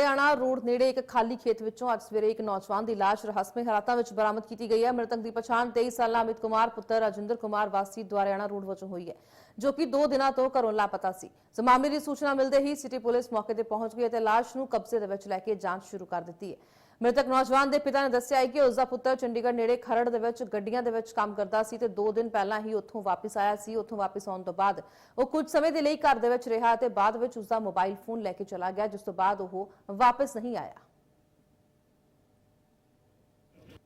ਦੁਆਰਿਆਣਾ road ਨੇੜੇ ਇੱਕ ਖਾਲੀ ਖੇਤ ਵਿੱਚੋਂ ਅੱਜ ਸਵੇਰੇ ਇੱਕ ਨੌਜਵਾਨ ਦੀ ਲਾਸ਼ ਰਹੱਸਮਈ ਹਾਲਾਤਾਂ ਵਿੱਚ ਬਰਾਮਦ ਕੀਤੀ ਗਈ ਹੈ। ਮ੍ਰਿਤਕ ਦੀ ਪਛਾਣ 23 ਸਾਲਾ ਅਮਿਤ ਕੁਮਾਰ, ਪੁੱਤਰ ਅਜਿੰਦਰ ਕੁਮਾਰ ਵਾਸੀ ਦੁਆਰਿਆਣਾ ਰੋਡ ਵਜੋਂ ਹੋਈ ਹੈ, ਜੋ ਕਿ 2 ਦਿਨਾਂ ਤੋਂ ਘਰੋਂ ਲਾਪਤਾ ਸੀ। ਮਾਮਲੇ ਦੀ ਸੂਚਨਾ ਮਿਲਦੇ ਹੀ ਸਿਟੀ ਪੁਲਿਸ ਮੌਕੇ ਤੇ ਪਹੁੰਚ ਗਈ ਅਤੇ ਲਾਸ਼ ਨੂੰ ਕਬਜ਼ੇ ਦੇ ਵਿੱਚ ਲੈ ਕੇ ਜਾਂਚ ਸ਼ੁਰੂ ਕਰ ਦਿੱਤੀ ਹੈ। ਮ੍ਰਿਤਕ ਨੌਜਵਾਨ ਦੇ ਪਿਤਾ ਨੇ ਦੱਸਿਆ ਹੈ ਕਿ ਉਸ ਦਾ ਪੁੱਤਰ ਚੰਡੀਗੜ੍ਹ ਨੇੜੇ ਖਰੜ ਦੇ ਵਿੱਚ ਗੱਡੀਆਂ ਦੇ ਵਿੱਚ ਕੰਮ ਕਰਦਾ ਸੀ ਤੇ 2 ਦਿਨ ਪਹਿਲਾਂ ਹੀ ਉੱਥੋਂ ਵਾਪਸ ਆਇਆ ਸੀ। ਉੱਥੋਂ ਵਾਪਸ ਆਉਣ ਤੋਂ ਬਾਅਦ ਉਹ ਕੁਝ ਸਮੇਂ ਦੇ ਲਈ ਘਰ ਦੇ ਵਿੱਚ ਰਿਹਾ ਤੇ ਬਾਅਦ ਵਿੱਚ ਉਸ ਦਾ ਮੋਬਾਈਲ ਫੋਨ ਲੈ ਕੇ ਚਲਾ ਗਿਆ, ਜਿਸ ਤੋਂ ਬਾਅਦ ਉਹ ਵਾਪਸ ਨਹੀਂ ਆਇਆ।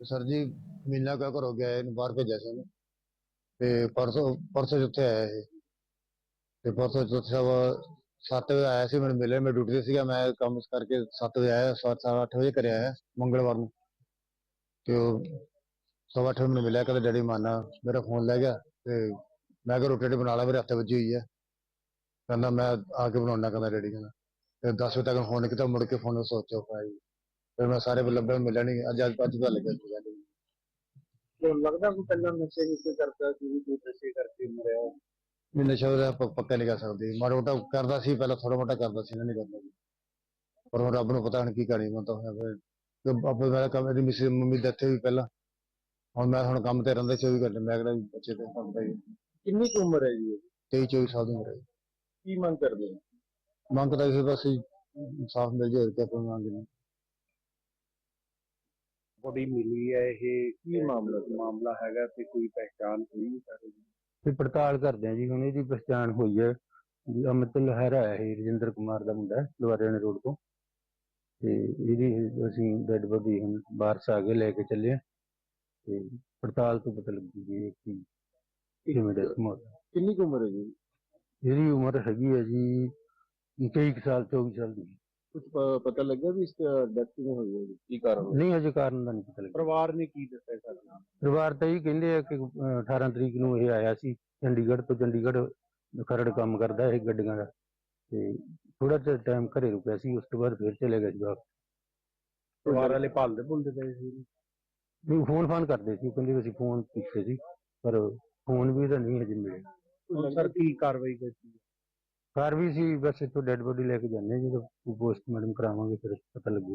ਸਰ ਜੀ, ਮਹੀਨਾ ਕਾ ਘਰੋਂ ਗਿਆ, ਇਹਨੂੰ ਬਾਹਰ ਭੇਜਿਆ ਸੀ ਉਹਨੂੰ ਤੇ ਪਰਸੋਂ ਪਰਸੋਂ ਜਿੱਥੇ ਆਇਆ ਇਹ। ਤੇ ਪਰਸੋਂ ਜਿੱਥੇ ਸਭ ਸੱਤ ਵਜੇ ਆਇਆ ਸੀ, ਮੈਨੂੰ ਮਿਲਿਆ, ਮੈਂ ਡਿਊਟੀ ਤੇ ਸੀਗਾ, ਮੈਂ ਕੰਮ ਕਰਕੇ 7 ਵਜੇ ਆਇਆ ਸੱਤ ਸਵਾ ਅੱਠ ਵਜੇ ਘਰੇ ਆਇਆ, ਮੰਗਲਵਾਰ ਨੂੰ। ਤੇ ਉਹ ਸਵਾ ਅੱਠ ਮੈਨੂੰ ਮਿਲਿਆ, ਕਹਿੰਦਾ, ਡੈਡੀ, ਮਾਨਾ, ਮੇਰਾ ਫੋਨ ਲੈ ਗਿਆ, ਤੇ ਮੈਂ ਕਿਹਾ ਰੋਟੀ ਬਣਾ ਲਾ, ਮੇਰੇ ਹੱਥ ਵੱਜੀ ਹੋਈ ਹੈ ਕਹਿੰਦਾ, ਮੈਂ ਆ ਕੇ ਬਣਾਉਣਾ ਕਹਿੰਦਾ, ਡੈਡੀ ਕਹਿੰਦਾ। ਤੇ 10 ਵਜੇ ਤੱਕ ਫੋਨ ਕੀਤਾ, ਮੁੜ ਕੇ ਫੋਨ ਸੋਚੋ ਪਾਈ ਫਿਰ ਮੈਂ ਸਾਰੇ ਲੱਭੇ ਮਿਲਿਆ ਨਹੀਂ ਅੱਜ ਅੱਜ ਅੱਜ ਦਾ ਲੱਗਿਆ ਮਿਲਿਆ ਲੱਗਦਾ ਕੋਈ ਪਹਿਲਾਂ ਨਸ਼ੇ ਨੁਸ਼ੇ ਕਰਦਾ ਸੀ ਕੋਈ ਨਸ਼ੇ ਕਰਕੇ ਮਰਿਆ ਵੀ ਨਸ਼ਾ ਉਹਦਾ ਪੱਕਾ ਨਹੀਂ ਕਰ ਸਕਦੀ। ਮਾੜਾ ਮੋਟਾ ਕਰਦਾ ਸੀ ਪਹਿਲਾਂ ਥੋੜਾ ਮੋਟਾ ਕਰਦਾ ਸੀ ਨਾ ਨਹੀਂ ਕਰਦਾ ਸੀ ਪਰ ਹੁਣ ਰੱਬ ਨੂੰ ਪਤਾ ਹੁਣ ਕੀ ਕਰੀ ਮੈਂ ਤਾਂ ਹੋਇਆ ਫਿਰ ਤੇ ਆਪੇ ਮੇਰਾ ਕੰਮ ਦੀ ਮਿਸ ਮੰਮੀ ਦੇ ਇੱਥੇ ਵੀ ਪਹਿਲਾਂ। ਹੁਣ ਮੈਂ ਹੁਣ ਕੰਮ ਤੇ ਰਹਿੰਦਾ 24 ਘੰਟੇ ਮੈਂ ਕਿਹੜਾ ਬੱਚੇ ਤੇ ਕੰਮ ਹੀ ਕਿੰਨੀ ਕੁ ਉਮਰ ਹੈ ਜੀ ਇਹਦੀ? 23 24 ਸਾਲ ਦੀ ਉਮਰ ਹੈ ਕੀ ਮੰਗ ਕਰਦੇ ਹੋ? ਮੰਗ ਤਾਂ ਇਹ ਬਸ ਇਨਸਾਫ ਮਿਲ ਜਾਏ ਤੇ ਆਪਾਂ ਮੰਗ ਨਹੀਂ ਬੋਡੀ ਮਿਲੀ ਹੈ ਇਹ ਕੀ ਮਾਮਲਾ ਮਾਮਲਾ ਹੈਗਾ ਤੇ ਕੋਈ ਪਹਿਚਾਣ ਹੋਈ ਹੈ ਸਾਰੇ ਦੀ? ਤੇ ਪੜਤਾਲ ਕਰਦੇ ਆ ਜੀ ਹੁਣ ਇਹਦੀ ਪਛਾਣ ਹੋਈ ਹੈ ਜੀ ਅਮਿਤ ਲਹਿਰਾ ਹੈ ਇਹ ਰਜਿੰਦਰ ਕੁਮਾਰ ਦਾ ਮੁੰਡਾ ਹੈ ਲੁਧਿਆਣਾ ਰੋਡ ਤੋਂ। ਤੇ ਇਹਦੀ ਅਸੀਂ ਡੈਡ ਬੋਡੀ ਹੁਣ ਬਾਰਸ ਆ ਕੇ ਲੈ ਕੇ ਚੱਲੇ ਆ। ਤੇ ਪੜਤਾਲ ਤੋਂ ਪਤਾ ਲੱਗੂ ਜੀ ਕੀ ਕਿਵੇਂ ਡੈਥ ਮੌਤ ਕਿੰਨੀ ਕੁ ਉਮਰ ਹੈ ਜੀ? ਇਹਦੀ ਉਮਰ ਹੈਗੀ ਹੈ ਜੀ 23 ਕੁ ਸਾਲ 24 ਸਾਲ ਦੀ। ਕੁਝ ਪਤਾ ਲੱਗਿਆ ਵੀ ਇਸ ਡੈਥ ਕਿਵੇਂ ਹੋਈ ਹੈ ਜੀ? ਕੀ ਕਾਰਨ? ਨਹੀਂ ਅਜੇ ਕਾਰਨ ਦਾ ਨਹੀਂ ਪਤਾ ਲੱਗਿਆ। ਪਰਿਵਾਰ ਨੇ ਕੀ ਦੱਸਿਆ ਪਰਿਵਾਰ ਤਾਂ ਇਹ ਕਹਿੰਦੇ ਆ ਕਿ ਅਹ, 18 ਤਰੀਕ ਨੂੰ ਇਹ ਆਇਆ ਸੀ ਚੰਡੀਗੜ੍ਹ ਤੋਂ ਚੰਡੀਗੜ੍ਹ ਖਰੜ ਕੰਮ ਕਰਦਾ ਇਹ ਗੱਡੀਆਂ ਦਾ। ਤੇ ਥੋੜਾ ਜਿਹਾ ਟਾਈਮ ਘਰੇ ਰੁਕਿਆ ਸੀ ਉਸ ਤੋਂ ਬਾਅਦ ਫਿਰ ਚਲੇ ਗਿਆ ਵਾਪਸ। ਪਰਿਵਾਰ ਵਾਲੇ ਭਾਲਦੇ ਭੁੱਲਦੇ ਪਏ ਸੀ ਨਹੀਂ ਫੋਨ ਫਾਨ ਕਰਦੇ ਸੀ ਉਹ ਕਹਿੰਦੇ ਵੀ ਅਸੀਂ ਫੋਨ ਕੀਤੇ ਸੀ ਪਰ ਫੋਨ ਵੀ ਤਾਂ ਨਹੀਂ ਹਜੇ ਮਿਲਿਆ। ਸਰ ਕੀ ਕਾਰਵਾਈ ਕੀਤੀ ਘਰ ਵੀ ਸੀ ਬਸ ਇੱਥੋਂ ਡੈੱਡ ਬੋਡੀ ਲੈ ਕੇ ਜਾਂਦੇ ਹਾਂ, ਜਦੋਂ ਪੋਸਟਮਾਰਟਮ ਕਰਾਵਾਂਗੇ ਫਿਰ ਪਤਾ ਲੱਗੂ।